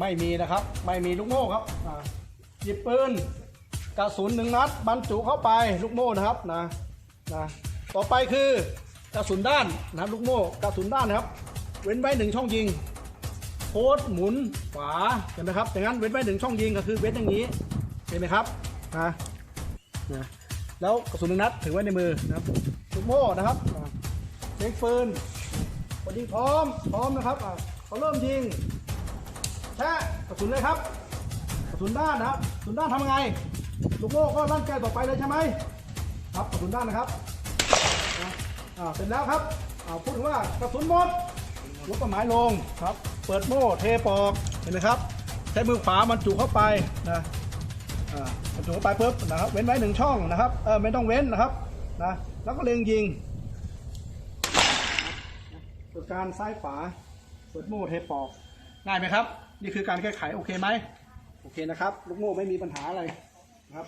ไม่มีนะครับ ไม่มีลูกโม่ครับหยิบปืนกระสุนหนึ่งนัดบรรจุเข้าไปลูกโม่นะครับนะนะต่อไปคือกระสุนด้านนะครับลูกโม่กระสุนด้านนะครับ เว้นไว้หนึ่งช่องยิงโค้ดหมุนขวาเห็นไหมครับอย่างนั้นเว้นไว้หนึ่งช่องยิงก็คือเว้นอย่างนี้เห็นไหมครับนะนะแล้วกระสุนหนึ่งนัดถือไว้ในมือนะครับลูกโม่นะครับเล็งปืนกดยิงพร้อมพร้อมนะครับอ่าเขาเริ่มยิง แช่กระสุนเลยครับกระสุนด้านนะครับกระสุนด้านทำยังไง ลูกโม่ก็ลั่นแกต่อไปเลยใช่ไหมครับกระสุนด้านนะครับอ่าเสร็จแล้วครับอ่าพูดถึงว่ากระสุนหมดยกกระหมายลงครับ เปิดโม่เทปอกเห็นไหมครับ ใช้มือขวาบรรจุเข้าไปนะอ่าบรรจุเข้าไปปุ๊บนะครับ เว้นไว้หนึ่งช่องนะครับเออไม่ต้องเว้นนะครับนะแล้วก็เล็งยิงตัวการซ้ายขวาเปิดโม่เทปอก ง่ายไหมครับ นี่คือการแก้ไขโอเคไหมโอเคนะครับ ลูกโม่ไม่มีปัญหาอะไรนะครับ